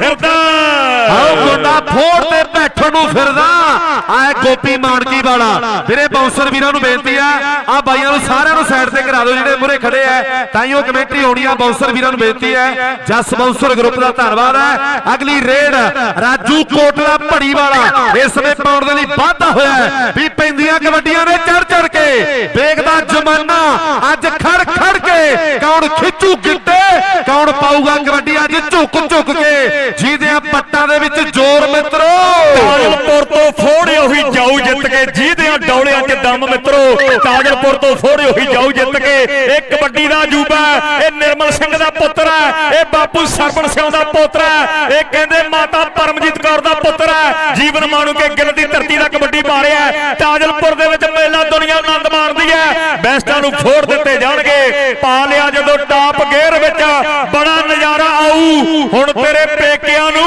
ਫਿਰਦਾ। ਆਓ ਗੋਡਾ ਫੋੜ ਤੇ ਬੈਠਣ ਨੂੰ ਫਿਰਦਾ। ਆਏ ਗੋਪੀ ਮਾਨਕੀ ਵਾਲਾ। ਵੀਰੇ ਬਾਉਂਸਰ ਵੀਰਾਂ ਨੂੰ ਬੇਨਤੀ ਆ ਆ ਬਾਈਆਂ ਨੂੰ ਸਾਰਿਆਂ ਨੂੰ ਸਾਈਡ ਤੇ ਕਰਾ ਦਿਓ, ਜਿਹੜੇ ਮੂਰੇ ਖੜੇ ਆ। ਤਾਈਓ ਕਮੇਟੀ ਹੋਣੀ ਆ ਬਾਉਂਸਰ ਵੀਰਾਂ ਨੂੰ ਬੇਨਤੀ ਹੈ ਜਸ ਬਾਉਂਸਰ ਗਰੁੱਪ ਦਾ ਧੰਨਵਾਦ ਹੈ ਅਗਲੀ ਰੇਡ ਰਾਜੂ ਕੋਟਲਾ ਭੜੀ ਵਾਲਾ। ਇਸ ਸਮੇਂ ਪਾਉਣ ਦੇ ਲਈ ਵਾਧਾ ਹੋਇਆ ਵੀ ਪੈਂਦੀਆਂ ਕਬੱਡੀਆਂ ਨੇ ਚੜ ਚੜ ਕੇ। ਵੇਖਦਾ ਜ਼ਮਾਨਾ, ਅੱਜ ਖੜ ਖੜ ਕੇ। ਕੌਣ ਖਿੱਚੂ ਗਿੱਟੇ? ਕੌਣ ਪਾਊਗਾ ਕਬੱਡੀ ਅੱਜ ਝੁਕ ਝੁਕ ਕੇ ਜਿਹਦੇ ਪੱਟਾਂ ਦੇ ਵਿੱਚ ਜ਼ੋਰ ਮਿੱਤਰੋ। ਤਾਜਲਪੁਰ ਤੋਂ ਫੋੜੇ ਉਹੀ ਜਾਊ ਜਿੱਤ ਕੇ, ਜਿਹਦਿਆਂ ਡੌਲਿਆਂ 'ਚ ਦਮ ਮਿੱਤਰੋ, ਤਾਜਲਪੁਰ ਤੋਂ ਫੋੜੇ ਉਹੀ ਜਾਊ ਜਿੱਤ ਕੇ। ਇਹ ਕਬੱਡੀ ਦਾ ਅਜੂਬਾ ਇਹ ਨਿਰਮਲ ਸਿੰਘ ਦਾ ਪੁੱਤਰ ਇਹ ਬਾਪੂ ਸਰਪਣ ਸਿੰਘ ਦਾ ਪੁੱਤਰ ਹੈ। ਇਹ ਕਹਿੰਦੇ ਮਾਤਾ ਪਰਮਜੀਤ ਕੌਰ ਦਾ ਪੁੱਤਰ ਹੈ। ਜੀਵਨ ਮਾਣੂ ਕੇ ਗਿੱਲ ਦੀ ਧਰਤੀ ਦਾ ਕਬੱਡੀ ਪਾ ਰਿਹਾ ਹੈ। ਤਾਜਲਪੁਰ ਦੇ ਵਿੱਚ ਮੇਲਾ ਦੁਨੀਆ ਆਨੰਦ ਮਾਣਦੀ ਹੈ। ਬੈਸਟਾਂ ਨੂੰ ਫੋੜ ਦਿੱਤੇ ਜਾਣਗੇ। ਪਾ ਲਿਆ ਜਦੋਂ ਟਾਪ ਗੇਅਰ ਵਿੱਚ। ਆਊ ਹੁਣ ਤੇਰੇ ਪੇਕਿਆਂ ਨੂੰ।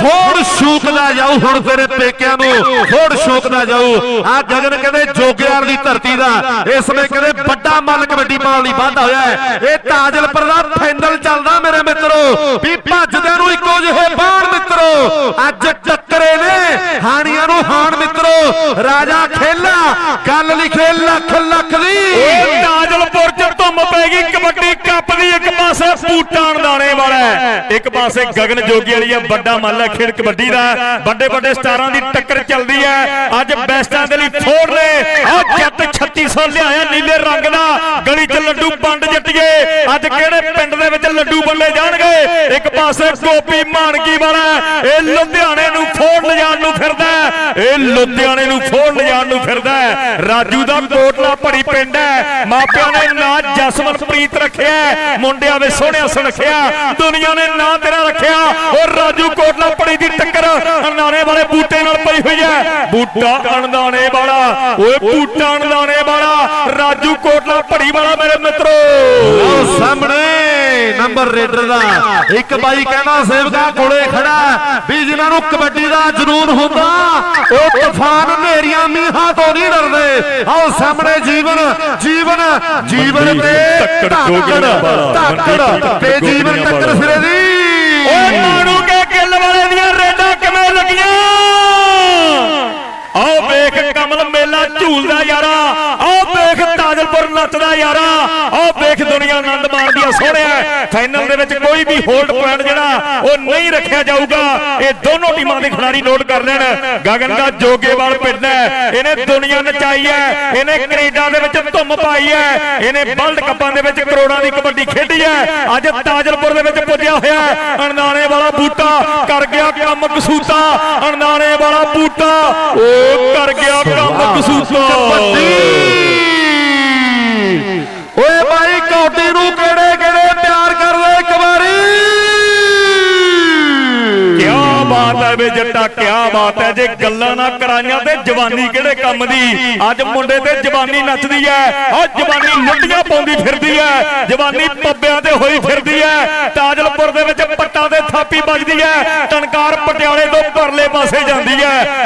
ਫੋੜ ਸ਼ੂਕਦਾ ਜਾਊ ਹੁਣ ਤੇਰੇ ਪੇਕਿਆਂ ਨੂੰ। ਫੋੜ ਸ਼ੂਕਦਾ ਜਾਊ। ਆ ਗਗਨ ਕਹਿੰਦੇ ਜੋਗਿਆਰ ਦੀ ਧਰਤੀ ਦਾ। ਇਸ ਸਮੇਂ ਕਹਿੰਦੇ ਵੱਡਾ ਮੱਲ ਕਬੱਡੀ ਪਾਉਣ ਲਈ ਵਾਧਾ ਹੋਇਆ ਹੈ। ਇਹ ਤਾਜਲਪੁਰ ਦਾ ਫਾਈਨਲ ਚੱਲਦਾ ਮੇਰੇ ਮਿੱਤਰੋ। ਵੀ ਭੱਜਦਿਆਂ ਨੂੰ ਇੱਕੋ ਜਿਹੇ ਬਾਣ ਮਿੱਤਰੋ। ਅੱਜ ਟੱਕਰੇ ਨੇ ਹਾਣੀਆਂ ਨੂੰ ਹਾਣ ਮਿੱਤਰੋ। ਰਾਜਾ ਖੇਲਾ ਗੱਲ ਲਿਖੇ ਲੱਖ ਲੱਖ ਦੀ ਤਾਜਲਪੁਰ ਕੱਪ ਦੀ ਇੱਕ ਪਾਸੇ ਪੂਟਾਨ ਦਾਣੇ ਵਾਲਾ ਇੱਕ ਪਾਸੇ ਗਗਨ ਜੋਗੀ ਵਾਲੀ ਹੈ, ਵੱਡਾ ਮੱਲ ਹੈ ਖੇਡ ਕਬੱਡੀ ਦਾ ਵੱਡੇ ਵੱਡੇ ਸਟਾਰਾਂ ਦੀ ਟੱਕਰ ਚੱਲਦੀ ਹੈ, ਅੱਜ ਬੈਸਟਾਂ ਦੇ ਲਈ ਫੋੜ ਨੇ ਆ ਜੱਟ 3600 ਲਿਆਇਆ ਨੀਲੇ ਰੰਗ ਦਾ, ਗਲੀ 'ਚ ਲੱਡੂ ਪੰਡ ਜੱਟੀਏ ਅੱਜ ਕਿਹੜੇ ਪਿੰਡ ਦੇ ਵਿੱਚ ਲੱਡੂ ਵੰਡੇ ਜਾਣਗੇ? ਇੱਕ ਪਾਸੇ ਗੋਪੀ ਮਾਨਕੀ ਵਾਲਾ ਇਹ ਲੁਧਿਆਣੇ ਨੂੰ ਫੋੜ ਲਿਜਾਣ ਨੂੰ ਫਿਰਦਾ ਇਹ ਲੁਧਿਆਣੇ ਨੂੰ ਫੋੜ ਲਿਜਾਣ ਨੂੰ ਫਿਰਦਾ ਰਾਜੂ ਦਾ ਕੋਟਲਾ ਭੜੀ ਪਿੰਡ ਹੈ। ਮਾਪਿਆਂ ਨੇ ਨਾਂ ਜਸਮਨਪ੍ਰੀਤ ਰੱਖਿਆ ਮੁੰਡਿਆਂ ਦੇ ਸੋਹਣਿਆ ਸੁਨਖਿਆ ਦੁਨੀਆ ਨੇ ਨਾਂ ਤੇਰਾ ਰੱਖਿਆ। ਉਹ ਰਾਜੂ ਕੋਟਲਾ ਭੜੀ ਦੀ ਟੱਕਰ ਅਣਦਾਣੇ ਵਾਲੇ ਬੂਟੇ ਨਾਲ ਪਈ ਹੋਈ ਹੈ। ਬੂਟਾ ਅਣਦਾਣੇ ਵਾਲਾ। ਓਏ ਬੂਟਾ ਅਣਦਾਣੇ ਵਾਲਾ। ਰਾਜੂ ਕੋਟਲਾ ਭੜੀ ਵਾਲਾ ਮੇਰੇ ਮਿੱਤਰੋ। ਲਓ ਸਾਹਮਣੇ ਨੰਬਰ ਰੇਡਰ ਦਾ। ਇੱਕ ਬਾਈ ਕਹਿੰਦਾ ਸੇਵਕਾ ਕੋਲੇ ਖੜਾ ਵੀ ਜਿਨ੍ਹਾਂ ਨੂੰ ਕਬੱਡੀ ਦਾ ਜਨੂਨ ਹੁੰਦਾ ਉਹ ਤੂਫਾਨ ਹਨੇਰੀਆਂ ਮੀਂਹਾਂ ਤੋਂ ਨਹੀਂ ਡਰਦੇ। ਆਓ ਸਾਹਮਣੇ ਜੀਵਨ ਜੀਵਨ ਜੀਵਨ ਤੇ ਧੱਕੜ ਮਨਦੀਪ ਤੇ ਜੀਵਨ ਟੱਕਰ। ਫਿਰੇ ਦੀ। ਓਏ ਮਾਣੂ ਕੇ ਗਿੱਲ ਵਾਲੇ ਦੀਆਂ ਰੇਡਾਂ ਕਿਵੇਂ ਲੱਗੀਆਂ? ਆਓ ਵੇਖ ਕਮਲ ਮੇਲਾ ਝੂਲਦਾ ਯਾਰਾ। ਆਓ ਨੱਚਦਾ ਯਾਰਾ। ਆਓ ਵੇਖ ਦੁਨੀਆ ਆਨੰਦ ਮਾਣਦੀ ਆ ਸੋਹਣਿਆ ਫਾਈਨਲ ਦੇ ਵਿੱਚ ਕੋਈ ਵੀ ਹੋਲਡ ਪੁਆਇੰਟ ਜਿਹੜਾ ਉਹ ਨਹੀਂ ਰੱਖਿਆ ਜਾਊਗਾ। ਇਹ ਦੋਨੋਂ ਟੀਮਾਂ ਦੇ ਖਿਡਾਰੀ ਨੋਟ ਕਰ ਲੈਣ। ਗਗਨ ਦਾ ਜੋਗੇਵਾਲ ਪਿੰਡ ਹੈ। ਇਹਨੇ ਦੁਨੀਆ ਨਚਾਈ ਹੈ। ਇਹਨੇ ਕੈਨੇਡਾ ਦੇ ਵਿੱਚ ਧੁੰਮ ਪਾਈ ਹੈ। ਇਹਨੇ ਵਰਲਡ ਕੱਪਾਂ ਦੇ ਵਿੱਚ ਕਰੋੜਾਂ ਦੀ ਕਬੱਡੀ ਖੇਡੀ ਹੈ। ਅੱਜ ਤਾਜਲਪੁਰ ਦੇ ਵਿੱਚ ਪੁੱਜਿਆ ਹੋਇਆ ਹੈ। ਅਣਦਾਣੇ ਵਾਲਾ ਬੂਟਾ ਕਰ ਗਿਆ ਕੰਮ ਕਸੂਤਾ। ਅਣਦਾਣੇ ਵਾਲਾ ਬੂਟਾ। ਉਹ ਕਰ ਗਿਆ ਕੰਮ ਕਸੂਤਾ। ਓਏ ਬਾਈ ਕੌਡੀ ਨੂੰ ਕਿਹੜੇ ਕਿਹੜੇ ਪਿਆਰ ਕਰਦੇ ਇੱਕ ਵਾਰੀ? ਕਿਆ ਬਾਤ ਹੈ ਵੇ ਜੱਟਾ, ਕਿਆ ਬਾਤ ਹੈ। ਜੇ ਗੱਲਾਂ ਨਾ ਕਰਾਈਆਂ ਤੇ ਜਵਾਨੀ ਕਿਹੜੇ ਕੰਮ ਦੀ? ਅੱਜ ਮੁੰਡੇ ਤੇ ਜਵਾਨੀ ਨੱਚਦੀ ਹੈ ਆ ਜਵਾਨੀ ਲੁੱਟੀਆਂ ਪਾਉਂਦੀ ਫਿਰਦੀ ਹੈ, ਜਵਾਨੀ ਪੱਬਿਆਂ ਤੇ ਹੋਈ ਫਿਰਦੀ ਹੈ। ਤਾਜਲਪੁਰ ਦੇ ਵਿੱਚ ਪੱਟਾਂ ਤੇ ਥਾਪੀ ਵੱਜਦੀ ਹੈ ਟਨਕਾਰ ਪਟਿਆਲੇ ਤੋਂ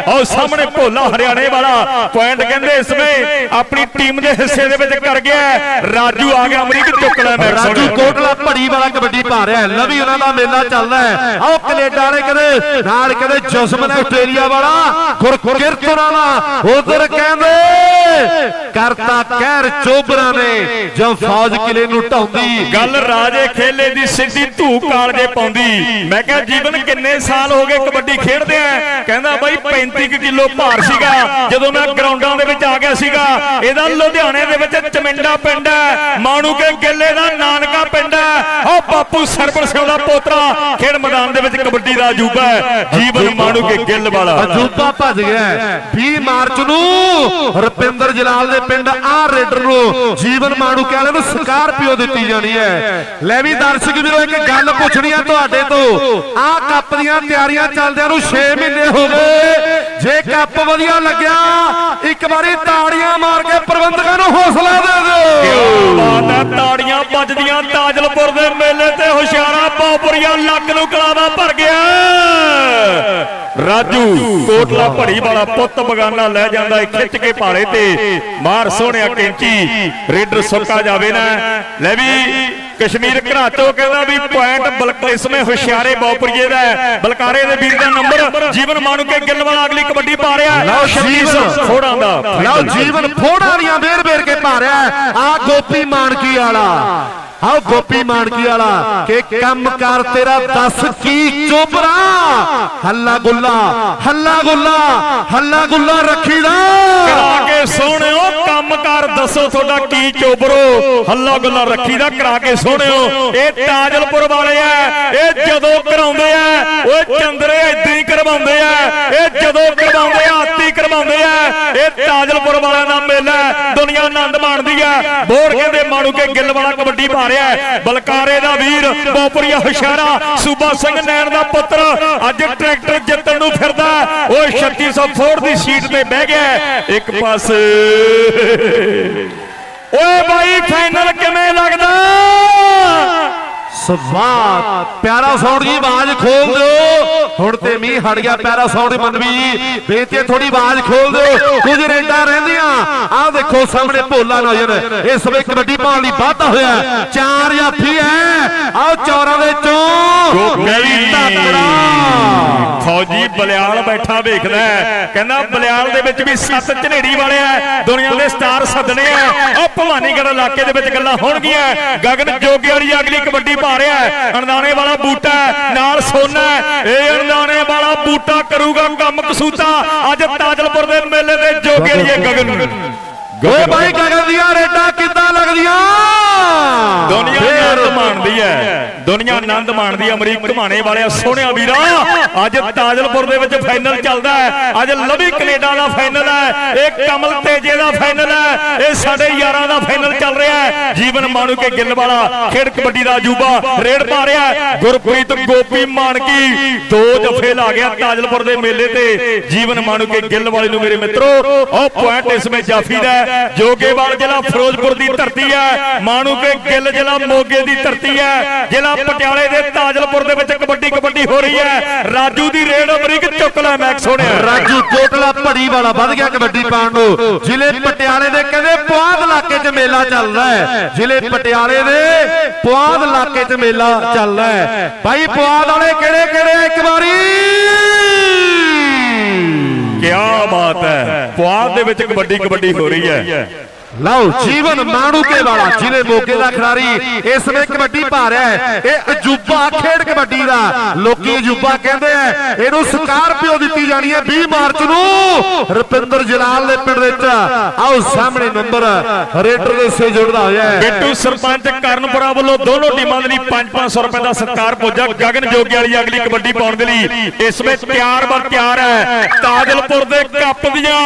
ਆਹ ਸਾਹਮਣੇ ਭੋਲਾ ਹਰਿਆਣੇ ਵਾਲਾ ਪੁਆਇੰਟ ਕਹਿੰਦੇ ਇਸ ਵੇ ਆਪਣੀ ਟੀਮ ਦੇ ਹਿੱਸੇ ਦੇ ਵਿੱਚ ਕਰ ਗਿਆ। ਰਾਜੂ ਆ ਗਿਆ ਅਮਰੀਕ ਚੁੱਕ ਲੈ ਮੈਂ ਰਾਜੂ ਕੋਟਲਾ ਭੜੀ ਵਾਲਾ ਕਬੱਡੀ ਪਾ ਰਿਹਾ ਹੈ। ਲਵੀ ਉਹਨਾਂ ਦਾ ਮੇਲਾ ਚੱਲਦਾ ਹੈ। ਆਓ ਕੈਨੇਡਾ ਵਾਲੇ ਕਦੇ ਨਾਲ ਕਦੇ ਜਸਮਨ ਆਸਟ੍ਰੇਲੀਆ ਵਾਲਾ ਗੁਰਕਿਰਤ ਉਹਨਾਂ ਦਾ ਉਧਰ ਕਹਿੰਦੇ ਕਰਤਾ ਕਹਿਰ ਚੋਬਰਾਂ ਨੇ ਜੋ ਫੌਜ ਕਿਲੇ ਨੂੰ ਢਾਉਂਦੀ। ਗੱਲ ਰਾਜੇ ਖੇਲੇ ਦੀ ਸਿੱਧੀ ਧੂ ਕਾਲਜੇ ਪਾਉਂਦੀ। ਮੈਂ ਕਿਹਾ ਜੀਵਨ ਕਿੰਨੇ ਸਾਲ ਹੋ ਗਏ ਕਬੱਡੀ ਖੇਡਦੇ ਆ? ਕਹਿੰਦਾ ਬਾਈ 35 ਕਿਲੋ ਭਾਰ ਸੀਗਾ ਜਦੋਂ ਮੈਂ ਗਰਾਊਂਡਾਂ ਦੇ ਵਿੱਚ ਆ ਗਿਆ ਸੀਗਾ। ਇਹਦਾ ਲੁਧਿਆਣੇ ਦੇ ਵਿੱਚ ਚਮਿੰਡਾ ਪਿੰਡ ਹੈ ਮਾਣੂ ਕੇ ਗਿੱਲੇ ਦਾ ਨਾਨਕਾ ਪਿੰਡ ਹੈ। ਉਹ ਬਾਪੂ ਸਰਬਣ ਸਿੰਘ ਦਾ ਪੋਤਰਾ ਖੇਡ ਮੈਦਾਨ ਦੇ ਵਿੱਚ ਕਬੱਡੀ ਦਾ ਅਜੂਬਾ ਹੈ। ਜੀਵਨ ਮਾਣੂ ਕੇ ਗਿੱਲ ਵਾਲਾ। ਅਜੂਬਾ ਭੱਜ ਗਿਆ। ਹੈ। 20 ਮਾਰਚ ਨੂੰ ਰਪਿੰਦਰ ਜਲਾਲ ਦੇ ਪਿੰਡ ਆ ਰੇਡਰ ਨੂੰ ਜੀਵਨ ਮਾਣੂ ਕੇ ਵਾਲਿਆਂ ਸਕਾਰਪੀਓ ਦਿੱਤੀ ਜਾਣੀ ਹੈ। ਲੈ ਵੀ ਦਰਸ਼ਕ ਵੀਰੋ, ਇੱਕ ਗੱਲ ਪੁੱਛਣੀ ਆ ਤੁਹਾਡੇ ਤੋਂ। ਆ ਕੱਪ ਦੀਆਂ ਤਿਆਰੀਆਂ ਚੱਲਦਿਆਂ ਨੂੰ 6 ਮਹੀਨੇ ਹੋ ਗਏ। ਜੇ ਕੱਪ ਵਧੀਆ ਲੱਗਿਆ, ਇੱਕ ਵਾਰੀ ਤਾੜੀਆਂ ਮਾਰ ਕੇ ਪ੍ਰਬੰਧਕਾਂ ਨੂੰ ਹੌਸਲਾ ਦੇ ਦਿਓ। ਬਾਤ ਹੈ, ਤਾੜੀਆਂ ਵੱਜਦੀਆਂ। ਤਾਜਲਪੁਰ ਦੇ ਮੇਲੇ ਤੇ ਹੁਸ਼ਿਆਰਾ ਪੌਪਰੀਆ ਲੱਕ ਨੂੰ ਕਲਾਵਾ ਭਰ ਗਿਆ ਰਾਜੂ ਕੋਟਲਾ ਭੜੀ ਵਾਲਾ ਪੁੱਤ ਬਗਾਨਾ ਲੈ ਜਾਂਦਾ ਏ ਖਿੱਚ ਕੇ ਭਾਰੇ ਤੇ। ਮਾਰ ਸੋਹਣਿਆ ਕੈਂਚੀ ਰੇਡਰ ਸੁੱਕਾ ਜਾਵੇ ਨਾ। ਲੈ ਵੀ ਕਸ਼ਮੀਰ ਘਰਾਚੋ ਕਹਿੰਦਾ ਵੀ ਪੁਆਇੰਟ ਬਲਕ ਇਸਮੇ ਹੁਸ਼ਿਆਰੇ ਬੌਪਰੀਏ ਦਾ। ਬਲਕਾਰੇ ਦੇ ਵੀਰ ਦਾ ਨੰਬਰ ਜੀਵਨ ਮਾਨੂ ਕੇ ਗਿੱਲ ਵਾਲਾ ਅਗਲੀ ਕਬੱਡੀ ਪਾ ਰਿਹਾ ਲਓ ਜੀਵਨ ਥੋੜਾਂ ਦਾ। ਲਓ ਜੀਵਨ ਫੋੜਾਂ ਵਾਲੀਆਂ ਵੇਰ ਵੇਰ ਕੇ ਪਾ ਰਿਹਾ ਆ ਗੋਪੀ ਮਾਨਕੀ ਵਾਲਾ ਆਓ ਗੋਪੀ ਮਾਨਕੀ ਵਾਲਾ ਕਿ ਕੰਮ ਕਰ ਤੇਰਾ ਦੱਸ ਕੀ ਚੋਬਰਾ ਹੱਲਾ ਗੁੱਲਾ ਹੱਲਾ ਗੁੱਲਾ ਹੱਲਾ ਗੁੱਲਾ ਰੱਖੀ ਦਾ ਕਰਾ ਕੇ ਸੋਹਣਿਓ ਕੰਮ ਕਰ ਦੱਸੋ ਤੁਹਾਡਾ ਕੀ ਚੋਬਰੋ ਹੱਲਾ ਗੁੱਲਾ ਰੱਖੀ ਦਾ ਕਰਾ ਕੇ ਸੋਹਣਿਓ। ਇਹ ਤਾਜਲਪੁਰ ਵਾਲੇ ਆ ਇਹ ਜਦੋਂ ਕਰਾਉਂਦੇ ਆ ਓਏ ਚੰਦਰੇ ਇਦਾਂ ਹੀ ਕਰਵਾਉਂਦੇ ਆ। ਇਹ ਜਦੋਂ ਕਰਵਾਉਂਦੇ ਆ ਇਹ ਤਾਜਲਪੁਰ ਵਾਲਿਆਂ ਦਾ ਮੇਲਾ ਦੁਨੀਆ ਆਨੰਦ ਮਾਣਦੀ ਆ ਬੋੜ ਕਹਿੰਦੇ ਮਾਣੂ ਕੇ ਗਿੱਲ ਵਾਲਾ ਕਬੱਡੀ ਪਾ ਰਿਹਾ ਬਲਕਾਰੇ ਦਾ ਵੀਰ, ਬੋਪਰੀਆ ਹੁਸ਼ਿਆਰਾ, ਸੂਬਾ ਸਿੰਘ ਨੈਣ ਦਾ ਪੁੱਤਰ, ਅੱਜ ਟਰੈਕਟਰ ਜਿੱਤਣ ਨੂੰ ਫਿਰਦਾ ਉਹ ਓਏ 3600 ਫੋੜ ਦੀ ਸੀਟ ਤੇ ਬਹਿ ਗਿਆ ਇੱਕ ਪਾਸੇ। ਓਏ ਬਾਈ ਫਾਈਨਲ ਕਿਵੇਂ ਲੱਗਦਾ? ਸਵਾਦ। ਪਿਆਰਾ ਸਾਊਂਡ ਜੀ ਆਵਾਜ਼ ਖੋਲ ਦਿਓ। ਹੁਣ ਤੇ ਮੀਂਹ ਹਟ ਗਿਆ ਪਿਆਰਾ ਸਾਊਂਡ ਮਨਵੀ ਹੈ ਥੋੜੀ ਆਵਾਜ਼ ਖੋਲ ਦਿਓ। ਕੁਝ ਰੇਡਾਂ ਰਹਿੰਦੀਆਂ। ਆਹ ਦੇਖੋ ਸਾਹਮਣੇ ਭੋਲਾ ਨਜ਼ਰ। ਇਸ ਵੇ ਕਬੱਡੀ ਪਾਉਣ ਲਈ ਵਾਧਾ ਹੋਇਆ। ਚਾਰ ਜਾਫੀ ਹੈ। ਆਓ ਚੌਰਾਂ ਦੇ ਚੋਂ ਗਈ ਧਾਕੜਾ ਫੌਜੀ ਬਲਿਆਲ ਬੈਠਾ ਵੇਖਦਾ। ਕਹਿੰਦਾ ਬਲਿਆਲ ਦੇ ਵਿੱਚ ਵੀ ਸੱਤ ਝਨੇੜੀ ਵਾਲੇ ਆ। ਦੁਨੀਆ ਦੇ ਸਟਾਰ ਸੱਦਣੇ ਆ। ਉਹ ਭਵਾਨੀਗੜ੍ਹ ਇਲਾਕੇ ਦੇ ਵਿੱਚ ਗੱਲਾਂ ਹੋਣਗੀਆਂ। ਗਗਨ ਜੋਗੀ ਵਾਲੀ ਅਗਲੀ ਕਬੱਡੀ ਪਾ ਰਿਹਾ ਹੈ। ਅਣਦਾਣੇ ਵਾਲਾ ਬੂਟਾ ਨਾਲ ਸੋਨਾ। ਇਹ ਅਣਦਾਣੇ ਵਾਲਾ ਬੂਟਾ ਕਰੂਗਾ ਕੰਮ ਕਸੂਤਾ। ਅੱਜ ਤਾਜਲਪੁਰ ਦੇ ਮੇਲੇ ਦੇ ਜੋਗੀ ਵਾਲੀ ਗਗਨ। ਓਏ ਬਾਈ ਗਗਨ ਦੀਆਂ ਰੇਡਾਂ ਕਿੱਦਾਂ ਲੱਗਦੀਆਂ? ਦੁਨੀਆ ਆਨੰਦ ਮਾਣਦੀ ਹੈ। ਦੁਨੀਆ ਆਨੰਦ ਮਾਣਦੀ ਅਮਰੀਕ ਘਮਾਣੇ ਵਾਲਿਆ, ਸੋਹਣਿਆ ਵੀਰਾ। ਅੱਜ ਤਾਜਲਪੁਰ ਦੇ ਵਿੱਚ ਫਾਈਨਲ ਚੱਲਦਾ ਹੈ। ਅੱਜ ਲਵੀ ਕੈਨੇਡਾ ਦਾ ਫਾਈਨਲ ਹੈ। ਇਹ ਕਮਲ ਤੇਜੇ ਦਾ ਫਾਈਨਲ ਹੈ। ਇਹ ਸਾਡੇ ਯਾਰਾਂ ਦਾ ਫਾਈਨਲ ਚੱਲ ਰਿਹਾ ਹੈ। ਜੀਵਨ ਮਾਣੂ ਕੇ ਗਿੱਲ ਵਾਲਾ, ਖੇਡ ਕਬੱਡੀ ਦਾ ਅਜੂਬਾ, ਰੇਡ ਪਾ ਰਿਹਾ ਗੁਰਪ੍ਰੀਤ ਗੋਪੀ ਮਾਨਕੀ, ਦੋ ਜਫੇ ਲਾ ਗਿਆ ਤਾਜਲਪੁਰ ਦੇ ਮੇਲੇ ਤੇ। ਜੀਵਨ ਮਾਣੂ ਕੇ ਗਿੱਲ ਵਾਲੇ ਨੂੰ ਮੇਰੇ ਮਿੱਤਰੋ, ਉਹ ਪੁਆਇੰਟ ਇਸ ਵਿੱਚ ਜਾਫੀ ਦਾ ਹੈ। ਜੋਗੇਵਾਲ ਜ਼ਿਲ੍ਹਾ ਫਿਰੋਜ਼ਪੁਰ ਦੀ ਧਰਤੀ ਹੈ। ਮਾਣੂ ਕੇ ਗਿੱਲ ਜ਼ਿਲ੍ਹਾ ਮੋਗੇ ਦੀ ਧਰਤੀ ਹੈ। ਜ਼ਿਲ੍ਹਾ ਪਟਿਆਲੇ ਦੇ ਤਾਜਲਪੁਰ ਦੇ ਵਿੱਚ ਕਬੱਡੀ ਕਬੱਡੀ ਹੋ ਰਹੀ ਹੈ। ਰਾਜੂ ਦੀ ਰੇਡ ਅਮਰੀਕ ਚੁੱਕ ਲੈ ਮੈਕ ਸੋਹਣਿਆ ਰਾਜੂ ਕੋਟਲਾ ਭੜੀ ਵਾਲਾ ਵੱਧ ਗਿਆ ਕਬੱਡੀ ਪਾਉਣ ਨੂੰ। ਜ਼ਿਲ੍ਹੇ ਪਟਿਆਲੇ ਦੇ ਕਹਿੰਦੇ ਪੁਆਧ ਇਲਾਕੇ 'ਚ ਮੇਲਾ ਚੱਲਦਾ ਹੈ। ਜ਼ਿਲ੍ਹੇ ਪਟਿਆਲੇ ਦੇ ਪੁਆਧ ਇਲਾਕੇ 'ਚ ਮੇਲਾ ਚੱਲਦਾ ਹੈ। ਭਾਈ ਪੁਆਧ ਵਾਲੇ ਕਿਹੜੇ ਕਿਹੜੇ ਇੱਕ ਵਾਰੀ? ਕੀ ਬਾਤ ਹੈ। ਪੁਆਧ ਦੇ ਵਿੱਚ ਕਬੱਡੀ ਕਬੱਡੀ ਹੋ ਰਹੀ ਹੈ। ਲਓ ਜੀਵਨ ਮਾਣੂਕੇ ਵਾਲਾ ਜਿਹਨੇ ਮੋਗੇ ਦਾ ਖਿਡਾਰੀ ਇਸ ਵੇ ਕਬੱਡੀ ਪਾ ਰਿਹਾ ਹੈ। ਇਹ ਅਜੂਬਾ ਖੇਡ ਕਬੱਡੀ ਦਾ। ਲੋਕੀ ਅਜੂਬਾ ਕਹਿੰਦੇ ਆ ਇਹਨੂੰ ਸਕਾਰਪੀਓ ਦਿੱਤੀ ਜਾਣੀ ਹੈ 20 ਮਾਰਚ ਨੂੰ। ਰੁਪਿੰਦਰ ਜਲਾਲ ਦੇ ਪਿੰਡ ਵਿੱਚ। ਆਓ ਸਾਹਮਣੇ ਨੰਬਰ ਰੇਡਰ ਦੇ ਸੇ ਜੁੜਦਾ ਹੋਇਆ ਹੈ। ਬਿੱਟੂ ਸਰਪੰਚ ਕਰਨਪੁਰਾ ਵੱਲੋਂ ਦੋਨੋਂ ਟੀਮਾਂ ਦੇ ਲਈ 5-500 ਰੁਪਏ ਦਾ ਸਤਿਕਾਰ ਪੁੱਜਾ ਗਗਨ ਜੋਗੀ ਵਾਲੀ ਅਗਲੀ ਕਬੱਡੀ ਪਾਉਣ ਦੇ ਲਈ ਇਸ ਵਿੱਚ ਤਿਆਰ ਬਰ ਤਿਆਰ ਹੈ। ਤਾਜਲਪੁਰ ਦੇ ਕੱਪ ਦੀਆਂ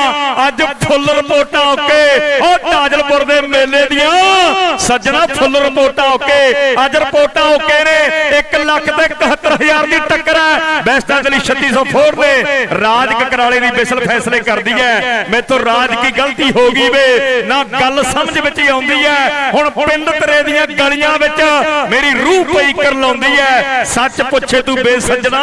ਅੱਜ ਫੁੱਲ ਰਿਪੋਰਟਾਂ ਓਕੇ। ਉਹ ਤਾਜਲਪੁਰ ਦੇ ਮੇਲੇ ਦੀਆਂ ਸੱਜਣਾ ਫੁੱਲ ਰਿਪੋਰਟਾਂ ਓਕੇ, ਅੱਜ ਰਿਪੋਰਟਾਂ ਓਕੇ ਨੇ। 1 ਲੱਖ ਤੇ 71000 ਦੀ ਟੱਕਰ ਹੈ। ਬੈਸਟਾਂ ਦੇ ਲਈ 3600 ਫੋੜ ਦੇ ਰਾਜ ਕਕਰਾਲੇ ਦੀ ਬਿਸਲ ਫੈਸਲੇ ਕਰਦੀ ਹੈ। ਮੈਥੋਂ ਰਾਜ ਕੀ ਗਲਤੀ ਹੋ ਗਈ ਵੇ? ਨਾ ਗੱਲ ਸਮਝ ਵਿੱਚ ਹੀ ਆਉਂਦੀ ਹੈ। ਹੁਣ ਪਿੰਡ ਤੇਰੇ ਦੀਆਂ ਗਲੀਆਂ ਵਿੱਚ ਮੇਰੀ ਰੂਹ ਪਈ ਕਰ ਲਾਉਂਦੀ ਹੈ। ਸੱਚ ਪੁੱਛੇ ਤੂੰ ਬੇਸੱਜਣਾ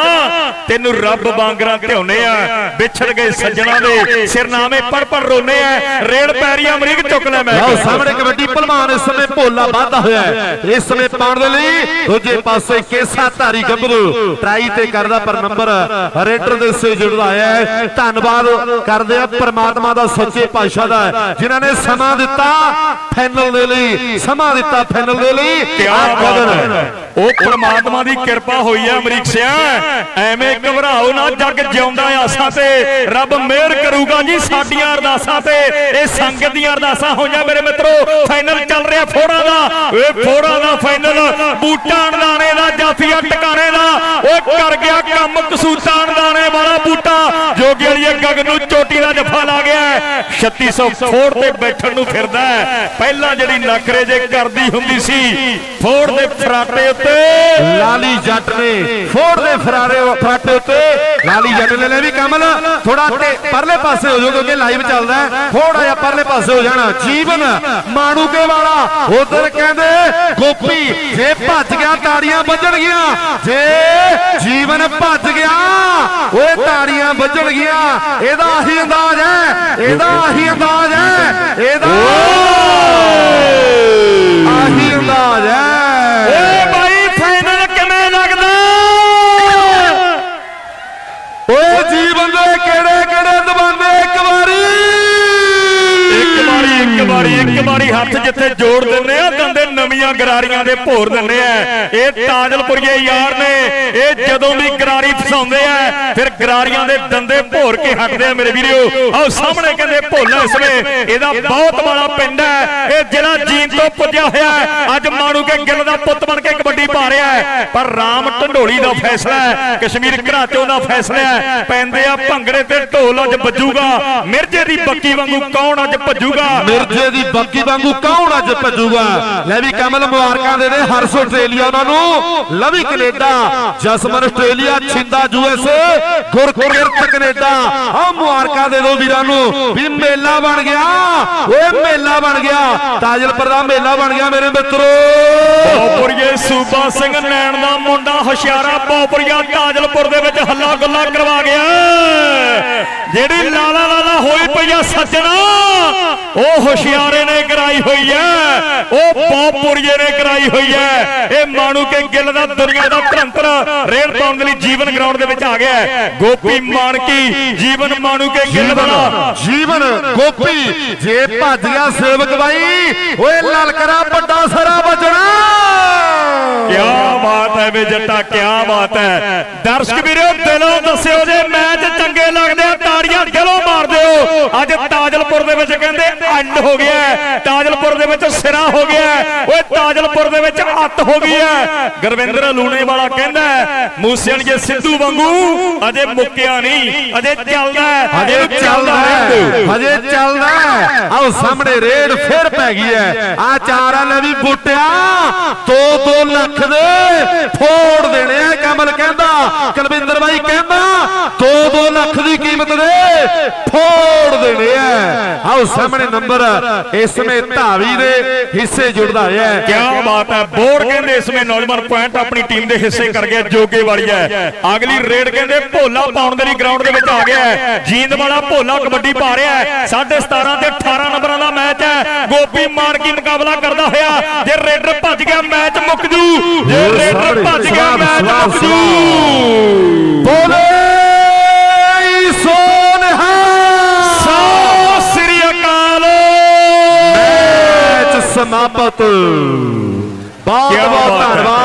ਤੈਨੂੰ ਰੱਬ ਵਾਂਗਰਾਂ ਧਿਆਉਨੇ ਆ। ਵਿਛੜ ਗਏ ਸੱਜਣਾ ਦੇ ਸਿਰਨਾਮੇ ਪੜ ਪੜ ਰੋਨੇ ਆ। ਰੇੜ ਪੈਰੀ ਅਮਰੀਕ ਚੁੱਕ ਲੈ ਮੈਂ ਲਓ ਸਾਹਮਣੇ ਕਬੱਡੀ ਭਲਵਾਨ ਇਸ ਸਮੇਂ ਭੋਲਾ ਵਾਧਾ ਹੋਇਆ ਹੈ। ਇਸ ਸਮੇਂ ਪਾਉਣ ਦੇ ਲਈ ਦੂਜੇ ਪਾਸੇ ਕੇਸਾ ਧਾਰੀ ਗੱਭਰੂ ਟਰਾਈ ਤੇ ਕਰਦਾ ਪਰ ਨੰਬਰ ਰੇਡਰ ਦੇ ਸੇ ਜੁੜਦਾ ਹੋਇਆ ਹੈ। ਧੰਨਵਾਦ ਕਰਦੇ ਆ ਪ੍ਰਮਾਤਮਾ ਦਾ ਸੱਚੇ ਪਾਤਸ਼ਾਹ ਦਾ ਜਿਨ੍ਹਾਂ ਨੇ ਸਮਾਂ ਦਿੱਤਾ ਫਾਈਨਲ ਦੇ ਲਈ। ਸਮਾਂ ਦਿੱਤਾ ਫਾਈਨਲ ਦੇ ਲਈ। ਕਿਆ ਬਾਤ ਉਹ ਪ੍ਰਮਾਤਮਾ ਦੀ ਕਿਰਪਾ ਹੋਈ ਹੈ ਅਮਰੀਕ ਸਿਆ। ਐਵੇਂ ਘਬਰਾਓ ਨਾ ਜੱਗ ਜਿਉਂਦਾ ਆਸਾਂ ਤੇ। ਰੱਬ ਮਿਹਰ ਕਰੂਗਾ ਜੀ ਸਾਡੀਆਂ ਅਰਦਾਸਾਂ ਤੇ। ਇਹ ਸੰਗਤ ਦੀਆਂ ਅਰਦਾਸਾਂ ਹੋਈਆਂ ਮੇਰੇ ਮਿੱਤਰੋ ਫਾਈਨਲ ਚੱਲ ਰਿਹਾ ਫੋੜਾ ਦਾ। ਓਏ ਫੋੜਾ ਦਾ ਫਾਈਨਲ ਬੂਟਾ ਅਣਦਾਣੇ ਦਾ, ਜਾਫੀਆ ਟਿਕਾਣੇ ਦਾ। ਓਏ ਕਰ ਗਿਆ ਕੰਮ ਕਸੂਤਾ ਅਣਦਾਣੇ ਵਾਲਾ ਬੂਟਾ। ਜੋਗੀ ਵਾਲੀ ਗਗਨ ਨੂੰ ਚੋਟੀ ਦਾ ਜਫਾ ਲਾ ਗਿਆ ਹੈ। 3600 ਫੋੜ ਤੇ ਬੈਠਣ ਨੂੰ ਫਿਰਦਾ ਪਹਿਲਾਂ ਜਿਹੜੀ ਨਖਰੇ ਜੇ ਕਰਦੀ ਹੁੰਦੀ ਸੀ, ਫੋੜ ਦੇ ਫਰਾਟੇ ਉੱਤੇ ਲਾਲੀ ਜੱਟ ਨੇ ਫੋੜ ਦੇ ਫਰਾਰੇ ਫਰਾਟੇ ਉੱਤੇ ਲਾਲੀ ਜੱਟ ਨੇ ਵੀ ਕਮਲ ਥੋੜਾ ਪਰਲੇ ਪਾਸੇ ਹੋ ਜਾਓ ਕਿਉਂਕਿ ਲਾਈਵ ਚੱਲਦਾ ਥੋੜਾ ਜਿਹਾ ਪਰਲੇ ਪਾਸੇ ਹੋ ਜਾਣਾ। ਜੀਵਨ ਮਾਣੂਕੇ ਵਾਲਾ, ਉਧਰ ਕਹਿੰਦੇ, ਗੋਪੀ, ਜੇ ਭੱਜ ਗਿਆ, ਤਾੜੀਆਂ ਵੱਜਣਗੀਆਂ ਜੇ ਜੀਵਨ ਭੱਜ ਗਿਆ, ਓਏ ਤਾੜੀਆਂ ਵੱਜਣਗੀਆਂ ਇਹਦਾ ਆਹੀ ਅੰਦਾਜ਼ ਹੈ, ਇਹਦਾ ਆਹੀ ਅੰਦਾਜ਼ ਹੈ, ਇਹਦਾ ਆਹੀ ਅੰਦਾਜ਼ ਹੈ ਇੱਕ ਵਾਰੀ ਹੱਥ ਜਿੱਥੇ ਜੋੜ ਦਿੰਦੇ ਆ ਦੰਦੇ ਨਵੀਆਂ ਗਰਾਰੀਆਂ ਦੇ ਭੋਰ ਦਿੰਦੇ ਆ। ਇਹ ਤਾਜਲਪੁਰੀਏ ਯਾਰ ਨੇ। ਇਹ ਜਦੋਂ ਵੀ ਗਰਾਰੀ ਫਸਾਉਂਦੇ ਆ, ਫਿਰ ਗਰਾਰੀਆਂ ਦੇ ਦੰਦੇ ਭੋਰ ਕੇ ਹਟਦੇ ਆ ਮੇਰੇ ਵੀਰੋ। ਆਹ ਸਾਹਮਣੇ ਕਹਿੰਦੇ ਭੋਲਾ ਇਸ ਵੇ ਇਹਦਾ ਬਹੁਤ ਬੜਾ ਪਿੰਡ ਹੈ ਇਹ ਜ਼ਿਲ੍ਹਾ ਜੀਨ ਤੋਂ ਪੁੱਜਿਆ ਹੋਇਆ ਅੱਜ ਮਾਣੂ ਕੇ ਗਿੱਲ ਦਾ ਪੁੱਤ ਬਣ ਕੇ ਕਬੱਡੀ ਪਾ ਰਿਹਾ ਹੈ। ਪਰ ਰਾਮ ਢੰਡੋਲੀ ਦਾ ਫੈਸਲਾ ਹੈ। ਕਸ਼ਮੀਰ ਘਰਾਚੋਂ ਦਾ ਫੈਸਲਾ ਹੈ। ਪੈਂਦੇ ਆ ਭੰਗੜੇ ਤੇ ਢੋਲ ਅੱਜ ਵੱਜੂਗਾ। ਮਿਰਜੇ ਦੀ ਬੱਕੀ ਵਾਂਗੂ ਕੌਣ ਅੱਜ ਭੱਜੂਗਾ? ਮਿਰਜੇ ਦੀ ਬੱਕੀ ਵਾਂਗੂ ਕੌਣ ਅੱਜ ਭੱਜੂਗਾ? ਲੈ ਵੀ ਕਮਲ ਮੁਬਾਰਕਾਂ ਦੇ ਦੇ ਹਰਸ ਆਸਟ੍ਰੇਲੀਆ ਉਹਨਾਂ ਨੂੰ। Lovi Canada, Jasman Australia, Chhinda USA Gurkirat Canada. ਆ ਮੁਬਾਰਕਾਂ ਦੇ ਦੋ ਵੀਰਾਂ ਨੂੰ। ਵੀ ਮੇਲਾ ਬਣ ਗਿਆ। ਓਏ ਮੇਲਾ ਬਣ ਗਿਆ। ਤਾਜਲਪੁਰ ਦਾ ਮੇਲਾ ਬਣ ਗਿਆ ਮੇਰੇ ਮਿੱਤਰੋ। ਪੌਪਰੀਏ ਸੂਬਾ ਸਿੰਘ ਨੈਣ ਦਾ ਮੁੰਡਾ ਹੁਸ਼ਿਆਰਾ ਪੌਪਰੀਆ ਤਾਜਲਪੁਰ ਦੇ ਵਿੱਚ ਹੱਲਾ ਗੁੱਲਾ ਕਰਵਾ ਗਿਆ। ਜਿਹੜੀ ਲਾਲਾ ਲਾਲਾ ਹੋਈ ਪਈਆ ਸੱਜਣਾ। ਉਹ ਹੁਸ਼ਿਆਰੇ ਨੇ ਕਰਾਈ ਹੋਈ ਹੈ। ਉਹ ਪੌਪਰੀਏ ਨੇ ਕਰਾਈ ਹੋਈ ਹੈ। ਇਹ ਮਾਣੂ ਕੇ ਗਿੱਲ ਦਾ ਦੁਨੀਆ ਦਾ ਧਰੰਤਰ ਰੇਡ ਪਾਉਣ ਦੇ ਲਈ ਜੀਵਨ ਗਰਾਊਂਡ ਦੇ ਵਿੱਚ ਆ ਗਿਆ। ਗੋਪੀ ਮਾਨਕੀ ਜੀਵਨ ਮਾਣੂ ਕੇ ਗਿੱਲ ਵਾਲਾ। ਜੀਵਨ ਗੋਪੀ ਜੇ ਭੱਜ ਗਿਆ ਸੇਵਕ ਬਾਈ ਓਏ ਲਲਕਰਾ ਵੱਡਾ ਸਰਾ ਵੱਜਣਾ। ਕਿਆ ਬਾਤ ਹੈ ਵੇ ਜੱਟਾ ਕਿਆ ਬਾਤ ਹੈ। ਦਰਸ਼ਕ ਵੀਰੋ ਦਿਲੋਂ ਦੱਸਿਓ ਜੇ ਮੈਚ ਚੰਗੇ ਲੱਗਦੇ ਆ ਤਾੜੀਆਂ ਦਿਲੋਂ ਮਾਰ ਦਿਓ ਅੱਜ ਤਾਜਲਪੁਰ ਦੇ ਵਿੱਚ ਕਹਿੰਦੇ ਅੰਡ ਹੋ ਗਿਆ। ਤਾਜਲਪੁਰ ਦੇ ਵਿੱਚ ਸਿਰਾ ਹੋ ਗਿਆ। ਓਏ ਤਾਜਲਪੁਰ ਦੇ ਵਿੱਚ ਅੱਤ ਹੋ ਗਈ ਹੈ। ਗੁਰਵਿੰਦਰ ਲੂਣੇ ਵਾਲਾ ਕਹਿੰਦਾ ਮੂਸੇ ਵਾਲੀਏ ਸਿੱਧੂ ਵਾਂਗੂ ਅਜੇ ਮੁੱਕਿਆ ਨਹੀਂ ਅਜੇ ਚੱਲਦਾ ਹਜੇ ਚੱਲਦਾ। ਹਜੇ ਚੱਲਦਾ ਆਓ ਸਾਹਮਣੇ ਰੇਡ ਫੇਰ ਪੈ ਗਈ ਹੈ। ਆ ਚਾਰਾਂ ਨੇ ਵੀ ਬੁੱਟਿਆ। 2-2 ਲੱਖ ਦੇ ਫੋੜ ਦੇਣੇ ਆ। ਕਮਲ ਕਹਿੰਦਾ ਕੁਲਵਿੰਦਰ ਬਾਈ ਕਹਿੰਦਾ 2-2 ਲੱਖ ਦੀ ਕੀਮਤ ਦੇ ਫੋੜ ਦੇਣੇ ਆ। ਆਓ ਸਾਹਮਣੇ ਨੰਬਰ। ਇਸ ਸਮੇਂ ਧਾਵੀ ਦੇ ਹਿੱਸੇ ਜੁੜਦਾ ਹੋਇਆ ਹੈ। ਕਿਆ ਬਾਤ ਹੈ। ਬੋਰਡ ਕਹਿੰਦੇ ਇਸ ਸਮੇਂ ਨੌਜਵਾਨ ਪੁਆਇੰਟ ਆਪਣੀ ਟੀਮ ਦੇ ਹਿੱਸੇ ਕਰ ਗਿਆ ਜੋਗੇ ਵਾਲੀਆ ਅਗਲੀ ਰੇਡ ਕਹਿੰਦੇ ਭੋਲਾ ਪਾਉਣ ਦੇ ਲਈ ਗਰਾਊਂਡ ਦੇ ਵਿੱਚ ਆ ਗਿਆ ਹੈ। ਜੀਂਦ ਵਾਲਾ ਭੋਲਾ ਕਬੱਡੀ ਪਾ ਰਿਹਾ ਹੈ। 17.5 ਤੇ 18 ਨੰਬਰਾਂ ਦਾ ਮੈਚ ਹੈ। ਗੋਪੀ ਮਾਰਕੀ ਮੁਕਾਬਲਾ ਕਰਦਾ ਹੋਇਆ? ਜੇ ਰੇਡਰ ਭੱਜ ਗਿਆ ਮੈਚ ਮੁੱਕ ਜੂ। ਜੇ ਰੇਡਰ ਭੱਜ ਗਿਆ ਮੈਚ ਮੁੱਕ ਜੂ। ਬੋਲੇ ਸਮਾਪਤ ਬਹੁਤ ਬਹੁਤ। ਧੰਨਵਾਦ